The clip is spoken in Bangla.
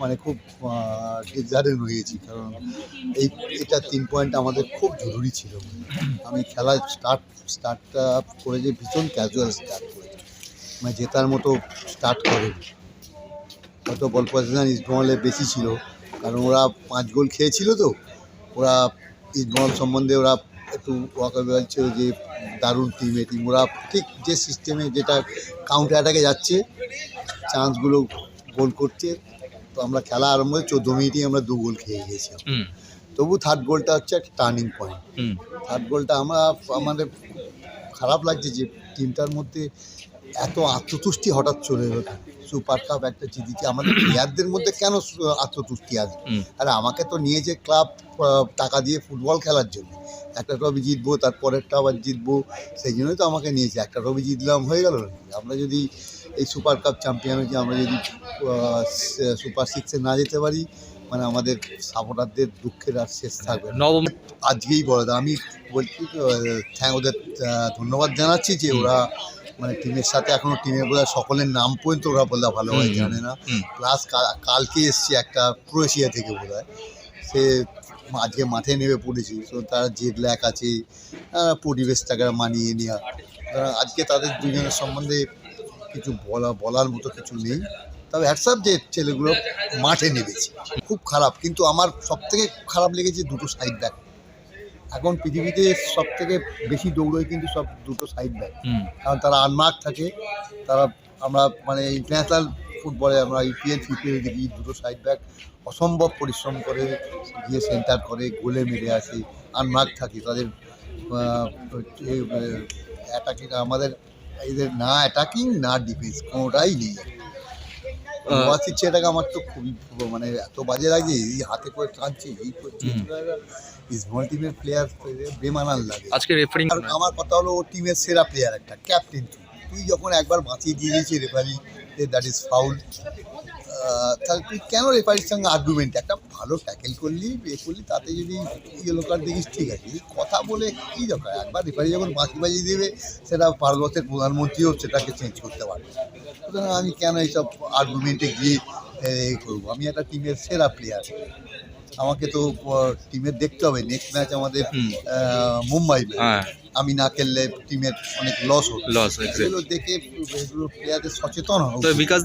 মানে খুব ডিজার্টেড হয়ে গেছি কারণ এই, এটা তিন পয়েন্ট আমাদের খুব জরুরি ছিল। আমি খেলা স্টার্ট স্টার্টটা করে যে ভীষণ ক্যাজুয়াল স্টার্ট করেছি মানে জেতার মতো স্টার্ট করেনি হয়তো বল পজিশন ইস্টবেঙ্গলের বেশি ছিল, কারণ ওরা পাঁচ গোল খেয়েছিল তো। ওরা ইস্টবেঙ্গল সম্বন্ধে ওরা একটু ওয়াকাবেল ছিল যে, দারুণ টিম এই টিম ওরা ঠিক যে সিস্টেমে যেটা কাউন্টার অ্যাটাকে যাচ্ছে চান্সগুলো গোল করছে তো আমরা খেলা আরম্ভ হয়ে চোদ্দ মিনিটেই আমরা দু গোল খেয়ে গিয়েছিলাম। তবু থার্ড গোলটা হচ্ছে একটা টার্নিং পয়েন্ট হুম। থার্ড গোলটা আমরা আমাদের খারাপ লাগছে যে টিমটার মধ্যে এত আত্মতুষ্টি হঠাৎ চলে এলো সুপার কাপ একটা জিতেছি। আমাদের প্লেয়ারদের মধ্যে কেন আত্মতুষ্টি আসবে। আরে আমাকে তো নিয়েছে ক্লাব টাকা দিয়ে ফুটবল খেলার জন্য। একটা ট্রফি জিতবো তারপরেরটা আবার জিতবো সেই জন্যই তো আমাকে নিয়েছে। একটা ট্রফি জিতলাম হয়ে গেল? আমরা যদি এই সুপার কাপ চ্যাম্পিয়ন হয়েছি আমরা যদি সুপার সিক্সে না যেতে পারি মানে আমাদের সাপোর্টারদের দুঃখের আর শেষ থাকবে। নবম আজকেই বলে আমি বলছি ওদের ধন্যবাদ জানাচ্ছি যে ওরা মানে টিমের সাথে এখনও টিমের বোধহয় সকলের নাম পর্যন্ত ওরা বললে ভালোভাবে হুম, জানে না। প্লাস কালকে এসছে একটা ক্রোয়েশিয়া থেকে বোধ সে আজকে মাঠে নেমে পড়েছি। তো তার জেড ল্যাক আছে। পরিবেশটাকে মানিয়ে নেওয়া আজকে তাদের দুজনের সম্বন্ধে কিছু বলা বলার মতো কিছু নেই। তবে হ্যাটসঅ্যাপ যে ছেলেগুলো মাঠে নেমেছে খুব খারাপ। কিন্তু আমার সব থেকে খারাপ লেগেছে দুটো সাইড ব্যাক এখন পৃথিবীতে সব থেকে বেশি দৌড়োয় কিন্তু সব দুটো সাইড ব্যাক কারণ তারা আনমার্ক থাকে। তারা আমরা মানে ইন্টারন্যাশনাল ফুটবলে আমরা ইপিএল ফিপিএল দেখি দুটো সাইড ব্যাক অসম্ভব পরিশ্রম করে গিয়ে সেন্টার করে গোলে মেরে আসে আনমার্ক থাকে। তাদের অ্যাটাকিং আমাদের এদের না অ্যাটাকিং না ডিফেন্স কোনোটাই নেই। ওয়াসির ছেলেটাকে আমার তো খুবই মানে এত বাজে লাগে এই হাতে করে টানছে এই করছে। ইসবল টিমের প্লেয়ার বেমানাল লাগে। আজকে রেফারিং আমার কথা হলো ও টিমের সেরা প্লেয়ার একটা ক্যাপ্টেন তুই। তুই যখন একবার বাঁচিয়ে দিয়ে দিয়েছিস রেফারি দ্যাট ইজ ফাউল তাহলে তুই কেন রেফারির সঙ্গে আর্গুমেন্ট একটা ভালো ট্যাকেল করলি এ করলি তাতে যদি ইয়েলো কার্ড দেখিস ঠিক আছে। কথা বলে কী দরকার? একবার রেফারি যখন বাঁচি বাজিয়ে দেবে সেটা ভারতবর্ষের প্রধানমন্ত্রীও সেটাকে চেঞ্জ করতে পারবে। সুতরাং আমি কেন এইসব আর্গুমেন্টে গিয়ে এ, করব? আমি একটা টিমের সেরা প্লেয়ার আমাকে তো টিমের দেখতে হবে। নেক্সট ম্যাচ আমাদের মুম্বাই হ্যাঁ। আমি না খেললে টিমের অনেক লস হতো। লস এগুলো দেখে প্লেয়ারদের সচেতন। বিকাশ